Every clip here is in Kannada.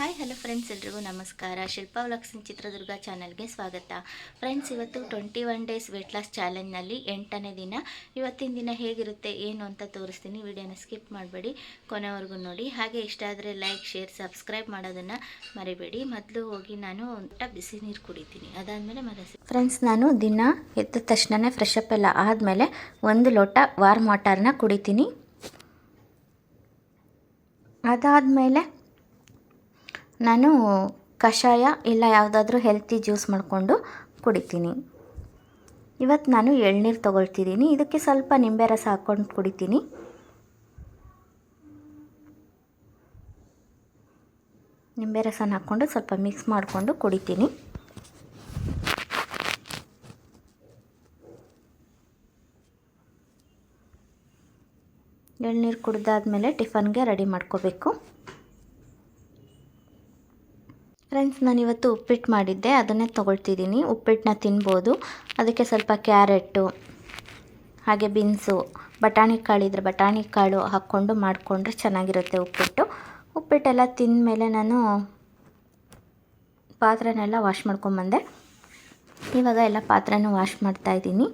ಹಾಯ್ ಹಲೋ ಫ್ರೆಂಡ್ಸ್ ಎಲ್ರಿಗೂ ನಮಸ್ಕಾರ. ಶಿಲ್ಪಾ ವ್ಲಾಗ್ಸ್ ಇನ್ ಚಿತ್ರದುರ್ಗ ಚಾನಲ್ಗೆ ಸ್ವಾಗತ. ಫ್ರೆಂಡ್ಸ್ ಇವತ್ತು twenty one days weight loss ಚಾಲೆಂಜ್ನಲ್ಲಿ ಎಂಟನೇ ದಿನ. ಇವತ್ತಿನ ದಿನ ಹೇಗಿರುತ್ತೆ, ಏನು ಅಂತ ತೋರಿಸ್ತೀನಿ. ವಿಡಿಯೋನ ಸ್ಕಿಪ್ ಮಾಡಬೇಡಿ. ಕೊನೆವರೆಗೂ ನೋಡಿ. ಹಾಗೆ ಇಷ್ಟ ಆದರೆ ಲೈಕ್ ಶೇರ್ ಸಬ್ಸ್ಕ್ರೈಬ್ ಮಾಡೋದನ್ನು ಮರಿಬೇಡಿ. ಮೊದಲು ಹೋಗಿ ನಾನು ಊಟ ಬಿಸಿ ನೀರು ಕುಡಿತೀನಿ. ಅದಾದಮೇಲೆ ಮರಸಿ ಫ್ರೆಂಡ್ಸ್ ನಾನು ದಿನ ಎದ್ದ ತಕ್ಷಣನೇ ಫ್ರೆಶ್ ಅಪ್ ಎಲ್ಲ ಆದಮೇಲೆ ಒಂದು ಲೋಟ ವಾರ್ಮ್ ವಾಟರ್ನ ಕುಡಿತೀನಿ. ಅದಾದಮೇಲೆ ನಾನು ಕಷಾಯ ಇಲ್ಲ ಯಾವುದಾದ್ರೂ ಹೆಲ್ತಿ ಜ್ಯೂಸ್ ಮಾಡಿಕೊಂಡು ಕುಡಿತೀನಿ. ಇವತ್ತು ನಾನು ಎಳ್ನೀರು ತೊಗೊಳ್ತಿದ್ದೀನಿ. ಇದಕ್ಕೆ ಸ್ವಲ್ಪ ನಿಂಬೆ ರಸ ಹಾಕ್ಕೊಂಡು ಕುಡಿತೀನಿ. ನಿಂಬೆ ರಸನ ಹಾಕ್ಕೊಂಡು ಸ್ವಲ್ಪ ಮಿಕ್ಸ್ ಮಾಡಿಕೊಂಡು ಕುಡಿತೀನಿ. ಎಳ್ನೀರು ಕುಡ್ದಾದ್ಮೇಲೆ ಟಿಫನ್ಗೆ ರೆಡಿ ಮಾಡ್ಕೋಬೇಕು. ಫ್ರೆಂಡ್ಸ್, ನಾನಿವತ್ತು ಉಪ್ಪಿಟ್ಟು ಮಾಡಿದ್ದೆ. ಅದನ್ನೇ ತೊಗೊಳ್ತಿದ್ದೀನಿ. ಉಪ್ಪಿಟ್ಟನ್ನ ತಿನ್ಬೋದು. ಅದಕ್ಕೆ ಸ್ವಲ್ಪ ಕ್ಯಾರೆಟ್ಟು, ಹಾಗೆ ಬೀನ್ಸು, ಬಟಾಣಿ ಕಾಳಿದ್ರೆ ಬಟಾಣಿ ಕಾಳು ಹಾಕ್ಕೊಂಡು ಮಾಡಿಕೊಂಡ್ರೆ ಚೆನ್ನಾಗಿರುತ್ತೆ ಉಪ್ಪಿಟ್ಟು. ಉಪ್ಪಿಟ್ಟೆಲ್ಲ ತಿಂದಮೇಲೆ ನಾನು ಪಾತ್ರೆನೆಲ್ಲ ವಾಶ್ ಮಾಡ್ಕೊಂಬಂದೆ ಇವಾಗ ಎಲ್ಲ ಪಾತ್ರೆನೂ ವಾಶ್ ಮಾಡ್ತಾಯಿದ್ದೀನಿ.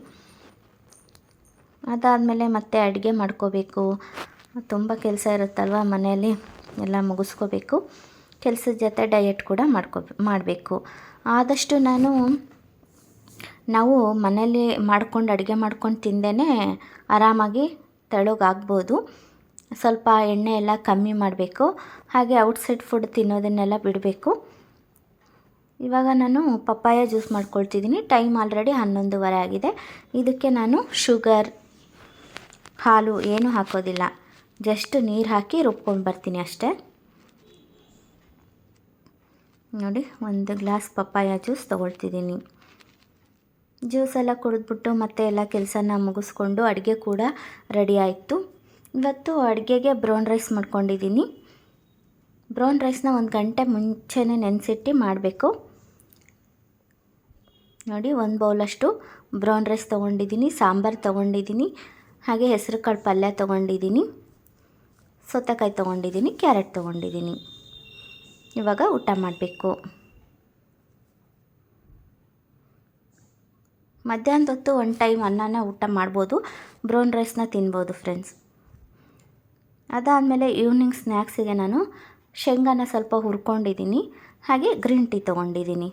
ಅದಾದಮೇಲೆ ಮತ್ತೆ ಅಡುಗೆ ಮಾಡ್ಕೋಬೇಕು. ತುಂಬ ಕೆಲಸ ಇರುತ್ತಲ್ವ ಮನೆಯಲ್ಲಿ? ಎಲ್ಲ ಮುಗಿಸ್ಕೋಬೇಕು. ಕೆಲಸದ ಜೊತೆ ಡಯಟ್ ಕೂಡ ಮಾಡ್ಕೋ, ಮಾಡಬೇಕು. ಆದಷ್ಟು ನಾನು, ನಾವು ಮನೇಲಿ ಮಾಡ್ಕೊಂಡು ಅಡುಗೆ ಮಾಡ್ಕೊಂಡು ತಿಂದೇ ಆರಾಮಾಗಿ ತೆಳುಗಾಗ್ಬೋದು. ಸ್ವಲ್ಪ ಎಣ್ಣೆ ಎಲ್ಲ ಕಮ್ಮಿ ಮಾಡಬೇಕು. ಹಾಗೆ ಔಟ್ಸೈಡ್ ಫುಡ್ ತಿನ್ನೋದನ್ನೆಲ್ಲ ಬಿಡಬೇಕು. ಇವಾಗ ನಾನು ಪಪ್ಪಾಯ ಜ್ಯೂಸ್ ಮಾಡ್ಕೊಳ್ತಿದ್ದೀನಿ. ಟೈಮ್ ಆಲ್ರೆಡಿ ಹನ್ನೊಂದುವರೆ ಆಗಿದೆ. ಇದಕ್ಕೆ ನಾನು ಶುಗರ್ ಹಾಲು ಏನೂ ಹಾಕೋದಿಲ್ಲ. ಜಸ್ಟ್ ನೀರು ಹಾಕಿ ರುಬ್ಕೊಂಡು ಬರ್ತೀನಿ ಅಷ್ಟೇ. ನೋಡಿ, ಒಂದು ಗ್ಲಾಸ್ ಪಪ್ಪಾಯ ಜ್ಯೂಸ್ ತೊಗೊಳ್ತಿದ್ದೀನಿ. ಜ್ಯೂಸ್ ಎಲ್ಲ ಕುಡಿದ್ಬಿಟ್ಟು ಮತ್ತೆ ಎಲ್ಲ ಕೆಲಸನ ಮುಗಿಸ್ಕೊಂಡು ಅಡುಗೆ ಕೂಡ ರೆಡಿ ಆಯಿತು. ಇವತ್ತು ಅಡುಗೆಗೆ ಬ್ರೌನ್ ರೈಸ್ ಮಾಡ್ಕೊಂಡಿದ್ದೀನಿ. ಬ್ರೌನ್ ರೈಸ್ನ ಒಂದು ಗಂಟೆ ಮುಂಚೆನೇ ನೆನೆಸಿಟ್ಟು ಮಾಡಬೇಕು. ನೋಡಿ, ಒಂದು ಬೌಲಷ್ಟು ಬ್ರೌನ್ ರೈಸ್ ತೊಗೊಂಡಿದ್ದೀನಿ, ಸಾಂಬಾರು ತೊಗೊಂಡಿದ್ದೀನಿ, ಹಾಗೆ ಹೆಸರು ಕಾಳು ಪಲ್ಯ ತೊಗೊಂಡಿದ್ದೀನಿ, ಸೌತೆಕಾಯಿ ತೊಗೊಂಡಿದ್ದೀನಿ, ಕ್ಯಾರೆಟ್ ತೊಗೊಂಡಿದ್ದೀನಿ. ಇವಾಗ ಊಟ ಮಾಡಬೇಕು. ಮಧ್ಯಾಹ್ನದ ಹೊತ್ತು ಒನ್ ಟೈಮ್ ಅನ್ನನ ಊಟ ಮಾಡ್ಬೋದು. ಬ್ರೌನ್ ರೈಸ್ನ ತಿನ್ಬೋದು ಫ್ರೆಂಡ್ಸ್ ಅದಾದಮೇಲೆ ಈವ್ನಿಂಗ್ ಸ್ನ್ಯಾಕ್ಸಿಗೆ ನಾನು ಶೇಂಗಾನ ಸ್ವಲ್ಪ ಹುರ್ಕೊಂಡಿದ್ದೀನಿ ಹಾಗೆ ಗ್ರೀನ್ ಟೀ ತೊಗೊಂಡಿದ್ದೀನಿ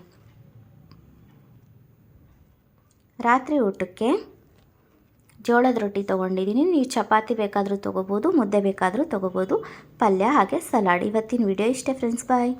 ರಾತ್ರಿ ಊಟಕ್ಕೆ ಜೋಳದ ರೊಟ್ಟಿ ತೊಗೊಂಡಿದ್ದೀನಿ. ನೀವು ಚಪಾತಿ ಬೇಕಾದರೂ ತೊಗೋಬೋದು, ಮುದ್ದೆ ಬೇಕಾದರೂ ತೊಗೋಬೋದು, ಪಲ್ಯ ಹಾಗೆ ಸಲಾಡ್. ಇವತ್ತಿನ ವಿಡಿಯೋ ಇಷ್ಟೇ ಫ್ರೆಂಡ್ಸ್ ಬಾಯ್